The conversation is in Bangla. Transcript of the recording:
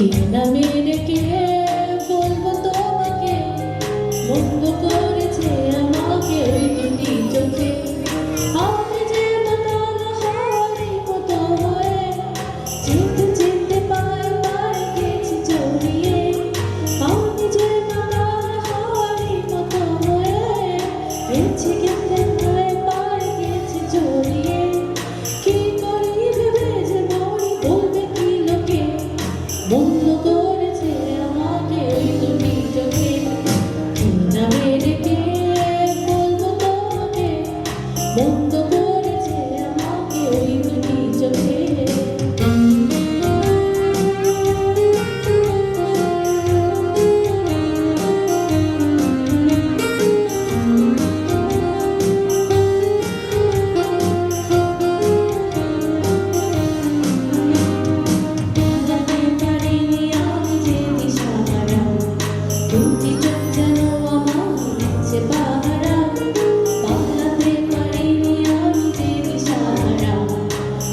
কি নামে রেখে বলব তোমাকে বন্ধ করেছে আমাকে